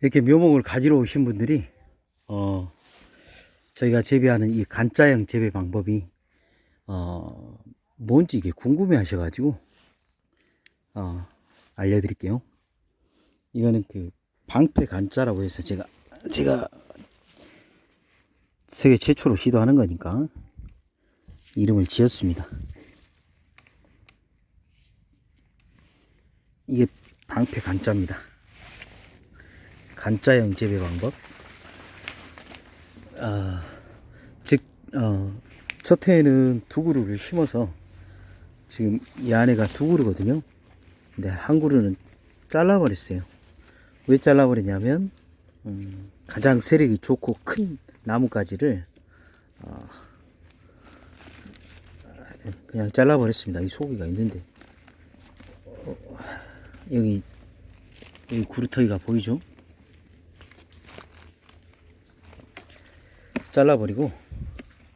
이렇게 묘목을 가지러 오신 분들이 어 저희가 재배하는 이 간짜형 재배 방법이 어 뭔지 이게 궁금해 하셔가지고 어 알려드릴게요. 이거는 그 방패 간짜라고 해서 제가 제가 세계 최초로 시도하는 거니까 이름을 지었습니다. 이게 방패 간짜입니다. 간짜형 재배 방법. 아, 즉, 어, 첫 해에는 두 그루를 심어서 지금 이 안에가 두 그루거든요. 근데 한 그루는 잘라버렸어요. 왜 잘라버리냐면, 음, 가장 세력이 좋고 큰 나무가지를, 어, 그냥 잘라버렸습니다. 이 소기가 있는데. 어, 여기, 여기 구루터기가 보이죠? 잘라버리고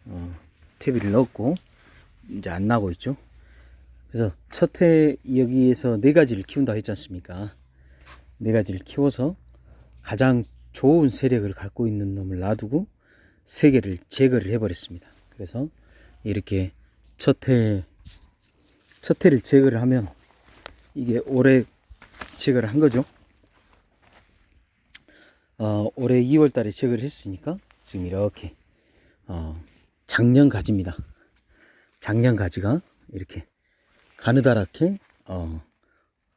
어, 퇴비를 넣었고 이제 안 나고 있죠. 그래서 첫 해 여기에서 네 가지를 키운다 했지 않습니까? 네 가지를 키워서 가장 좋은 세력을 갖고 있는 놈을 놔두고 세 개를 제거를 해버렸습니다. 그래서 이렇게 첫 해 첫 해를 제거를 하면 이게 올해 제거를 한 거죠. 어, 올해 2월 달에 제거를 했으니까 지금 이렇게 어, 작년 가지입니다. 작년 가지가 이렇게 가느다랗게 어,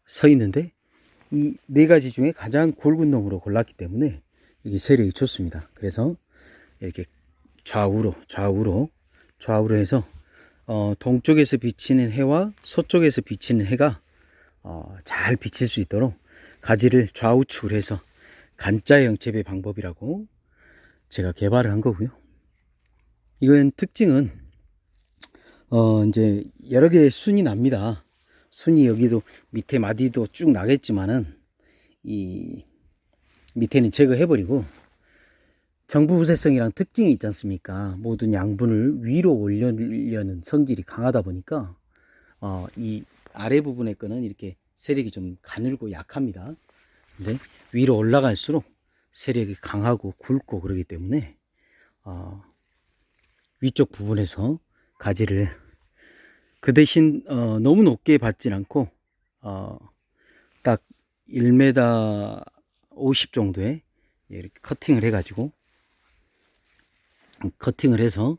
서 있는데 이 네 가지 중에 가장 굵은 놈으로 골랐기 때문에 이게 세력이 좋습니다. 그래서 이렇게 좌우로 좌우로 좌우로 해서 어, 동쪽에서 비치는 해와 서쪽에서 비치는 해가 어, 잘 비칠 수 있도록 가지를 좌우측으로 해서 간짜형 재배 방법이라고 제가 개발을 한 거고요. 이건 특징은 어 이제 여러 개의 순이 납니다. 순이 여기도 밑에 마디도 쭉 나겠지만은 이 밑에는 제거해 버리고 정부 부세성이랑 특징이 있지 않습니까? 모든 양분을 위로 올려는 성질이 강하다 보니까 어 이 아래 부분의 거는 이렇게 세력이 좀 가늘고 약합니다. 근데 위로 올라갈수록 세력이 강하고 굵고 그러기 때문에 어, 위쪽 부분에서 가지를 그 대신 어, 너무 높게 받진 않고 어, 딱 1m 50 정도에 이렇게 커팅을 해 가지고 커팅을 해서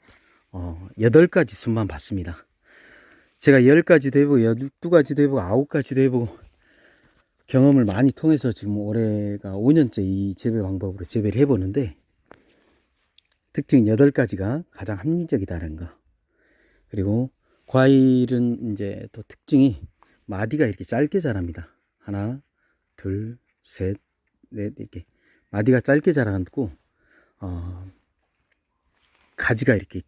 어, 8가지 순만 받습니다. 제가 10가지도 해보고 12가지도 해보고 9가지도 해보고 경험을 많이 통해서 지금 올해가 5년째 이 재배 방법으로 재배를 해보는데 특징 8가지가 가장 합리적이다는 거. 그리고 과일은 이제 또 특징이 마디가 이렇게 짧게 자랍니다. 하나, 둘, 셋, 넷 이렇게 마디가 짧게 자라고 어, 가지가 이렇게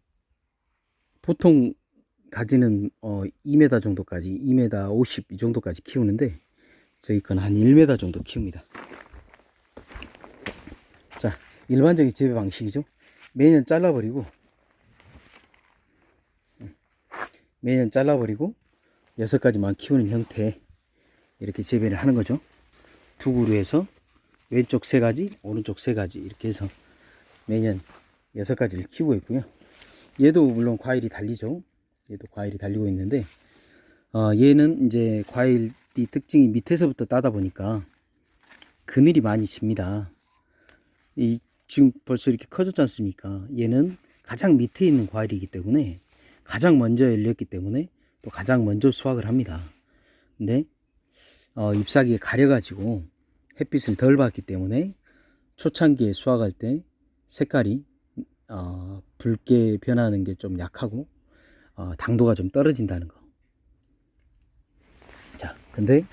보통 가지는 어, 2m 정도까지 2m 50 이 정도까지 키우는데 저희 건 한 1m 정도 키웁니다. 자, 일반적인 재배 방식이죠. 매년 잘라버리고, 매년 잘라버리고, 여섯 가지만 키우는 형태, 이렇게 재배를 하는 거죠. 두 그루에서 왼쪽 세 가지, 오른쪽 세 가지, 이렇게 해서 매년 여섯 가지를 키우고 있고요. 얘도 물론 과일이 달리죠. 얘도 과일이 달리고 있는데, 어, 얘는 이제 과일 이 특징이 밑에서부터 따다 보니까 그늘이 많이 집니다. 이 지금 벌써 이렇게 커졌지 않습니까? 얘는 가장 밑에 있는 과일이기 때문에 가장 먼저 열렸기 때문에 또 가장 먼저 수확을 합니다. 근데 어, 잎사귀에 가려가지고 햇빛을 덜 받기 때문에 초창기에 수확할 때 색깔이 어, 붉게 변하는 게 좀 약하고 어, 당도가 좀 떨어진다는 거. 자, 근데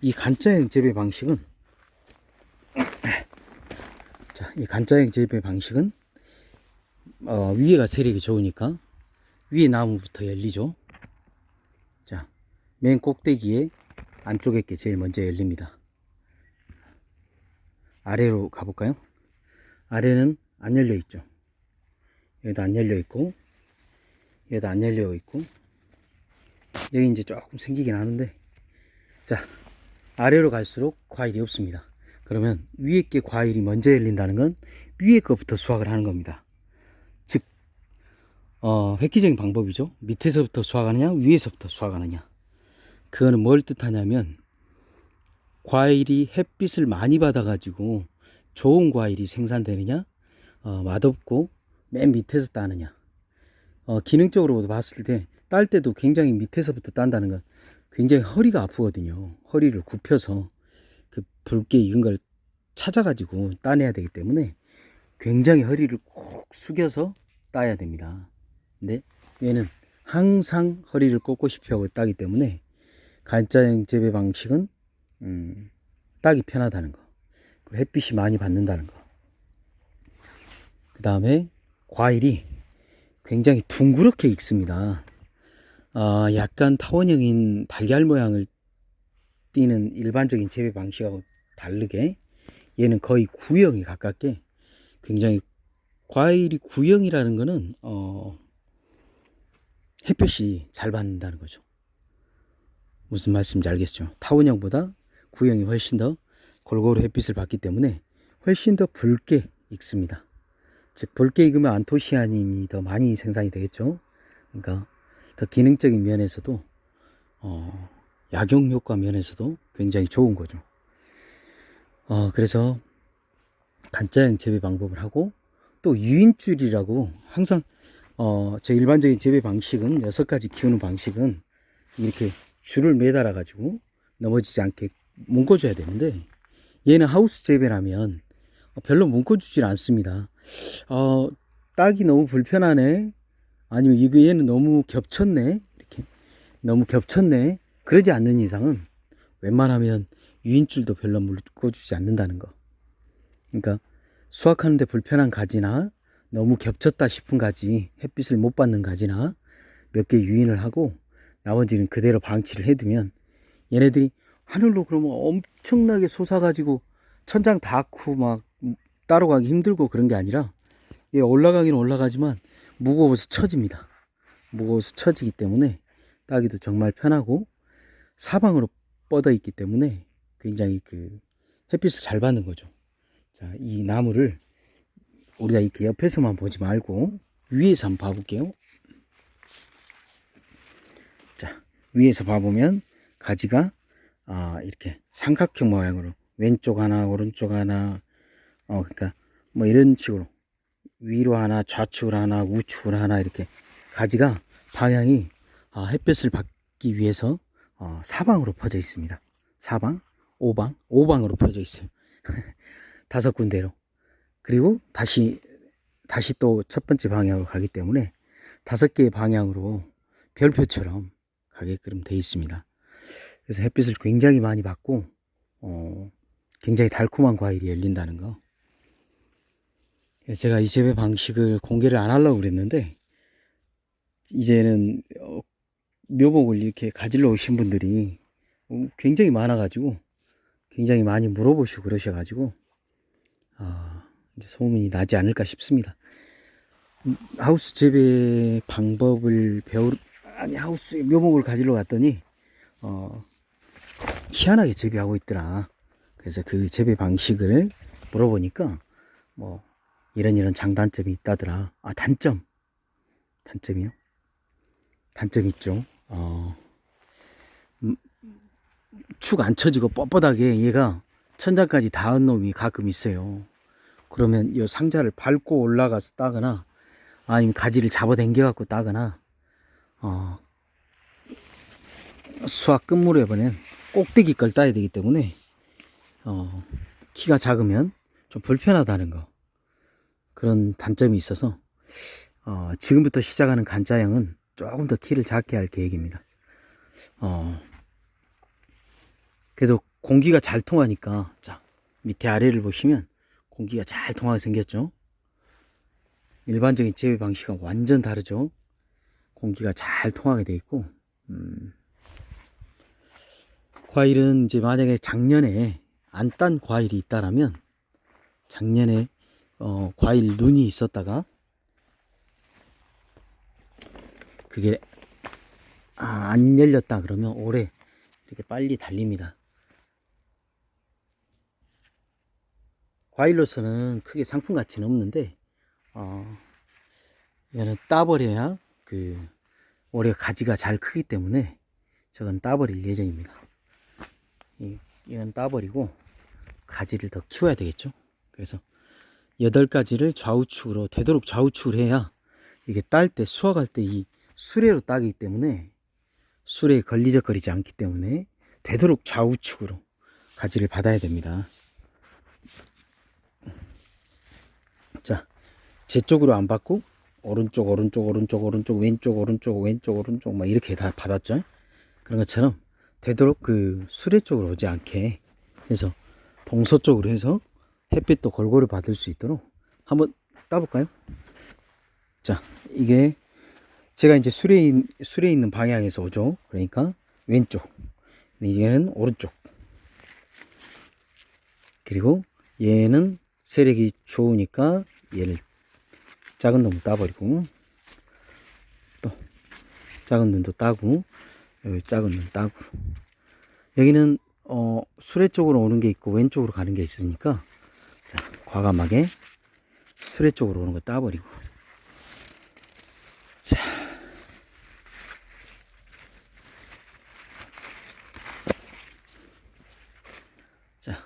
이 간짜형 재배 방식은 자, 이 간짜형 재배 방식은 어, 위에가 세력이 좋으니까 위에 나무부터 열리죠. 자, 맨 꼭대기에 안쪽에 게 제일 먼저 열립니다. 아래로 가볼까요? 아래는 안 열려 있죠. 여기도 안 열려 있고, 여기도 안 열려 있고, 여기 이제 조금 생기긴 하는데, 자, 아래로 갈수록 과일이 없습니다. 그러면 위에 게 과일이 먼저 열린다는 건 위에 거부터 수확을 하는 겁니다. 즉, 어, 획기적인 방법이죠. 밑에서부터 수확하느냐, 위에서부터 수확하느냐. 그거는 뭘 뜻하냐면, 과일이 햇빛을 많이 받아가지고 좋은 과일이 생산되느냐, 어, 맛없고 맨 밑에서 따느냐. 어, 기능적으로 봤을 때, 딸 때도 굉장히 밑에서부터 딴다는 건 굉장히 허리가 아프거든요. 허리를 굽혀서 그 붉게 익은 걸 찾아가지고 따내야 되기 때문에 굉장히 허리를 꼭 숙여서 따야 됩니다. 근데 얘는 항상 허리를 꼿꼿이 펴고 따기 때문에 간짜형 재배 방식은 음, 따기 편하다는 거. 그리고 햇빛이 많이 받는다는 거. 그 다음에 과일이 굉장히 둥그렇게 익습니다. 아, 약간 타원형인 달걀 모양을 띠는 일반적인 재배 방식하고 다르게 얘는 거의 구형에 가깝게 굉장히 과일이 구형이라는 거는 어, 햇볕이 잘 받는다는 거죠. 무슨 말씀인지 알겠죠? 타원형보다 구형이 훨씬 더 골고루 햇빛을 받기 때문에 훨씬 더 붉게 익습니다. 즉 붉게 익으면 안토시아닌이 더 많이 생산이 되겠죠. 그러니까 더 기능적인 면에서도 어, 약용 효과 면에서도 굉장히 좋은 거죠. 어, 그래서 간짜형 재배 방법을 하고 또 유인줄이라고 항상 어, 제 일반적인 재배 방식은 여섯 가지 키우는 방식은 이렇게 줄을 매달아 가지고 넘어지지 않게 묶어줘야 되는데 얘는 하우스 재배라면 별로 묶어주질 않습니다. 어, 따기 너무 불편하네. 아니면 이거 얘는 너무 겹쳤네. 이렇게 너무 겹쳤네. 그러지 않는 이상은 웬만하면 유인줄도 별로 묶어주지 않는다는 거. 그러니까 수확하는데 불편한 가지나 너무 겹쳤다 싶은 가지, 햇빛을 못 받는 가지나 몇 개 유인을 하고 나머지는 그대로 방치를 해두면 얘네들이 하늘로 그러면 엄청나게 솟아가지고 천장 닿고 막 따로 가기 힘들고 그런 게 아니라 얘 올라가긴 올라가지만 무거워서 처집니다. 무거워서 처지기 때문에 따기도 정말 편하고 사방으로 뻗어 있기 때문에 굉장히 그 햇빛을 잘 받는 거죠. 자, 이 나무를 우리가 이렇게 옆에서만 보지 말고 위에서 한번 봐볼게요. 자, 위에서 봐보면 가지가 아, 이렇게 삼각형 모양으로 왼쪽 하나, 오른쪽 하나, 어, 그러니까 뭐 이런 식으로 위로 하나, 좌측으로 하나, 우측으로 하나 이렇게 가지가 방향이 아, 햇볕을 받기 위해서 어, 사방으로 퍼져 있습니다. 사방, 오방, 오방으로 퍼져 있어요. 다섯 군데로. 그리고 다시 다시 또 첫 번째 방향으로 가기 때문에 다섯 개의 방향으로 별표처럼 가게끔 돼 있습니다. 그래서 햇빛을 굉장히 많이 받고 어, 굉장히 달콤한 과일이 열린다는 거. 제가 이 재배 방식을 공개를 안 하려고 그랬는데 이제는 어, 묘목을 이렇게 가지러 오신 분들이 어, 굉장히 많아가지고 굉장히 많이 물어보시고 그러셔가지고 아, 이제 소문이 나지 않을까 싶습니다. 음, 하우스 재배 방법을 배우 아니 하우스 묘목을 가지러 갔더니 어, 희한하게 재배하고 있더라. 그래서 그 재배 방식을 물어보니까 뭐 이런 이런 장단점이 있다더라. 아 단점 단점이요? 단점 있죠. 어, 음, 축안 쳐지고 뻣뻣하게 얘가 천장까지 닿은 놈이 가끔 있어요. 그러면 이 상자를 밟고 올라가서 따거나 아니면 가지를 잡아당겨 갖고 따거나 어, 수학 끝무렵에는 꼭대기 걸 따야 되기 때문에 어, 키가 작으면 좀 불편하다는 거 그런 단점이 있어서 어, 지금부터 시작하는 간짜형은 조금 더 키를 작게 할 계획입니다. 어, 그래도 공기가 잘 통하니까 자 밑에 아래를 보시면 공기가 잘 통하게 생겼죠. 일반적인 재배 방식과 완전 다르죠. 공기가 잘 통하게 돼 있고 음, 과일은 이제 만약에 작년에 안 딴 과일이 있다라면 작년에 어, 과일 눈이 있었다가 그게 아, 안 열렸다 그러면 올해 이렇게 빨리 달립니다. 과일로서는 크게 상품 가치는 없는데 어, 이거는 따버려야 그 올해 가지가 잘 크기 때문에 저건 따버릴 예정입니다. 이, 이건 따버리고 가지를 더 키워야 되겠죠. 그래서 여덟 가지를 좌우측으로 되도록 좌우측을 해야 이게 딸 때 수확할 때 이 수레로 따기 때문에 수레에 걸리적거리지 않기 때문에 되도록 좌우측으로 가지를 받아야 됩니다. 자, 제 쪽으로 안 받고 오른쪽 오른쪽 오른쪽 오른쪽 왼쪽 오른쪽 왼쪽 오른쪽 막 이렇게 다 받았죠. 그런 것처럼 되도록 그 수레 쪽으로 오지 않게 해서 동서 쪽으로 해서 햇빛도 골고루 받을 수 있도록 한번 따볼까요? 자, 이게 제가 이제 있- 수레에 있는 방향에서 오죠. 그러니까 왼쪽. 얘는 오른쪽. 그리고 얘는 세력이 좋으니까 얘를 작은 놈 따버리고 또 작은 놈도 따고 여기 작은 놈 따고 여기는 어 수레 쪽으로 오는 게 있고 왼쪽으로 가는 게 있으니까 자 과감하게 수레 쪽으로 오는 거 따버리고 자 자,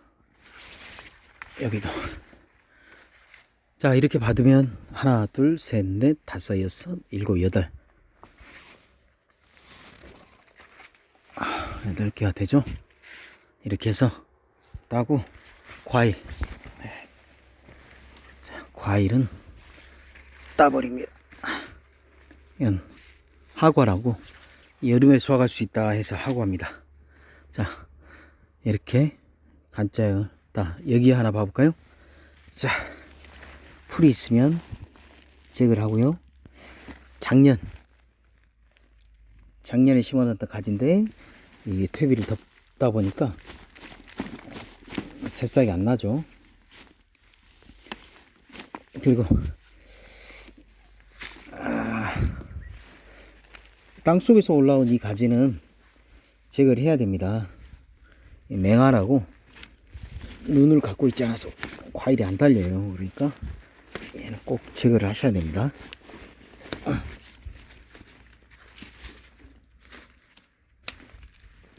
여기도. 자, 이렇게 받으면 하나, 둘, 셋, 넷, 다섯, 여섯, 일곱, 여덟. 아, 여덟 개가 되죠? 이렇게 해서 따고 과일. 과일은 따버립니다. 이건 하과라고 여름에 수확할 수 있다 해서 하과입니다. 자, 이렇게 간짜요. 다 여기 하나 봐볼까요? 자, 풀이 있으면 제거를 하고요. 작년 작년에 심어놨던 가지인데 이 퇴비를 덮다 보니까 새싹이 안 나죠. 그리고 아, 땅 속에서 올라온 이 가지는 제거를 해야 됩니다. 이 맹아라고 눈을 갖고 있지 않아서 과일이 안 달려요. 그러니까 얘는 꼭 제거를 하셔야 됩니다.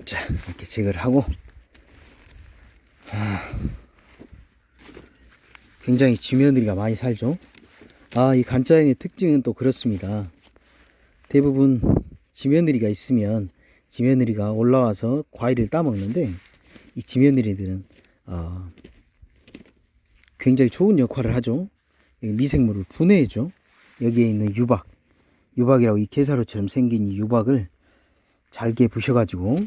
자, 이렇게 제거를 하고 아, 굉장히 지며느리가 많이 살죠. 아, 이 간짜형의 특징은 또 그렇습니다. 대부분 지며느리가 있으면 지며느리가 올라와서 과일을 따먹는데 이 지며느리들은 어, 굉장히 좋은 역할을 하죠. 이 미생물을 분해해줘. 여기에 있는 유박, 유박이라고 이 게사로처럼 생긴 이 유박을 잘게 부셔가지고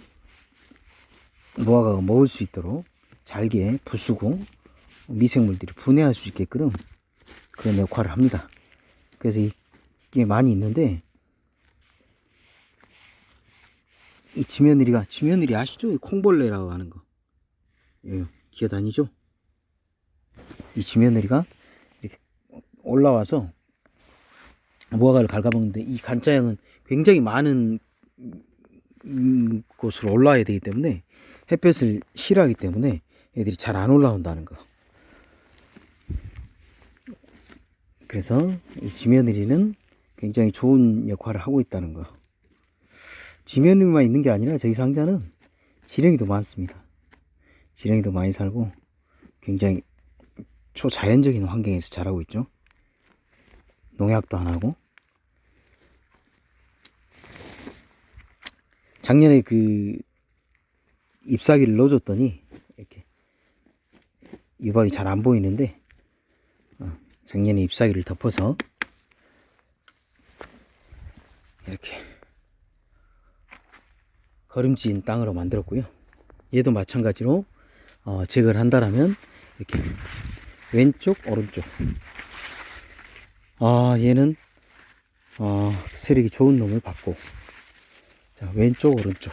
무화과가 먹을 수 있도록 잘게 부수고 미생물들이 분해할 수 있게끔 그런 역할을 합니다. 그래서 이게 많이 있는데 이 지며느리가 지며느리 아시죠? 이 콩벌레라고 하는 거. 예, 기어다니죠? 이 지며느리가 이렇게 올라와서 무화과를 갉아먹는데 이 간짜형은 굉장히 많은 음, 곳으로 올라와야 되기 때문에 햇볕을 싫어하기 때문에 애들이 잘 안 올라온다는 거. 그래서 이 지며느리는 굉장히 좋은 역할을 하고 있다는 거. 지며느리만 있는 게 아니라 저희 상자는 지렁이도 많습니다. 지렁이도 많이 살고 굉장히 초자연적인 환경에서 자라고 있죠. 농약도 안 하고. 작년에 그 잎사귀를 넣어줬더니 이렇게 유박이 잘 안 보이는데 어, 작년에 잎사귀를 덮어서 이렇게 거름진 땅으로 만들었고요. 얘도 마찬가지로 어, 제거를 한다라면 이렇게 왼쪽 오른쪽. 아 얘는 어, 세력이 좋은 놈을 받고 자 왼쪽 오른쪽.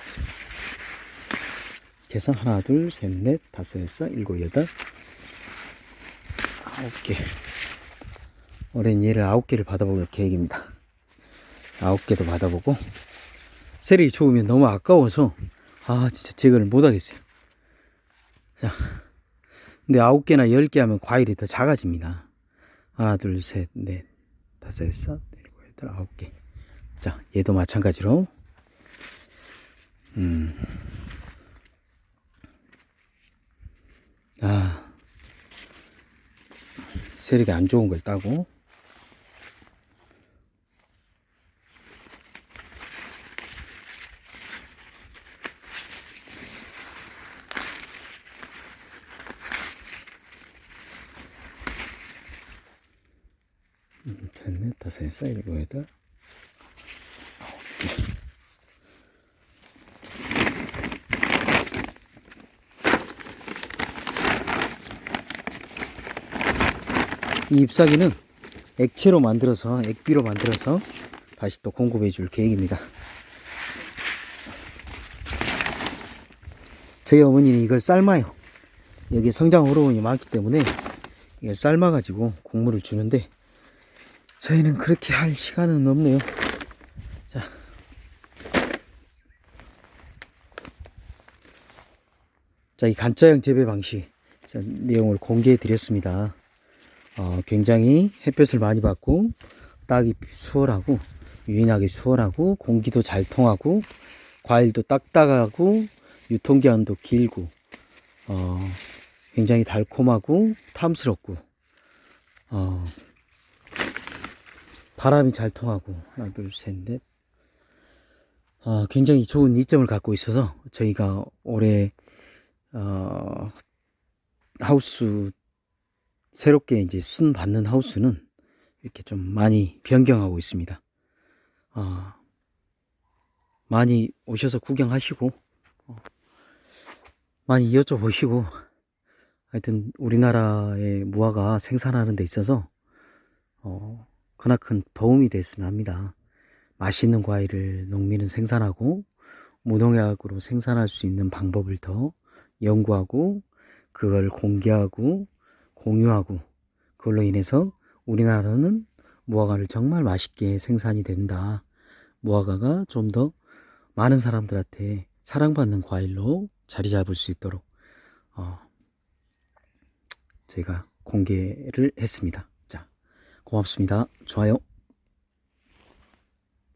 계산 하나 둘 셋 넷 다섯 여섯 일곱 여덟 아홉 개 올해는 얘를 아홉 개를 받아볼 계획입니다 아홉 개도 받아보고 세력이 좋으면 너무 아까워서 아 진짜 제거를 못 하겠어요 자 근데 아홉 개나 열 개 하면 과일이 더 작아집니다. 하나, 둘, 셋, 넷, 다섯, 여섯, 일곱, 여덟, 아홉 개. 자, 얘도 마찬가지로. 음. 아. 세력이 안 좋은 걸 따고. 음, 셋, 넷, 다섯, 여섯, 일곱, 여덟. 이 잎사귀는 액체로 만들어서 액비로 만들어서 다시 또 공급해 줄 계획입니다. 저희 어머니는 이걸 삶아요. 여기 성장 호르몬이 많기 때문에 이걸 삶아 가지고 국물을 주는데 저희는 그렇게 할 시간은 없네요. 자. 자, 이 간짜형 재배 방식 자, 내용을 공개해 드렸습니다. 어, 굉장히 햇볕을 많이 받고 따기 수월하고 유인하기 수월하고 공기도 잘 통하고 과일도 딱딱하고 유통기한도 길고 어, 굉장히 달콤하고 탐스럽고 어, 바람이 잘 통하고 하나 둘셋넷 어, 굉장히 좋은 이점을 갖고 있어서 저희가 올해 어, 하우스 새롭게 이제 순 받는 하우스는 이렇게 좀 많이 변경하고 있습니다. 어, 많이 오셔서 구경하시고 어, 많이 여쭤보시고 하여튼 우리나라의 무화과 생산하는 데 있어서 어, 크나큰 도움이 됐으면 합니다. 맛있는 과일을 농민은 생산하고 무농약으로 생산할 수 있는 방법을 더 연구하고 그걸 공개하고 공유하고 그걸로 인해서 우리나라는 무화과를 정말 맛있게 생산이 된다. 무화과가 좀 더 많은 사람들한테 사랑받는 과일로 자리 잡을 수 있도록 어, 저희가 공개를 했습니다. 자, 고맙습니다. 좋아요.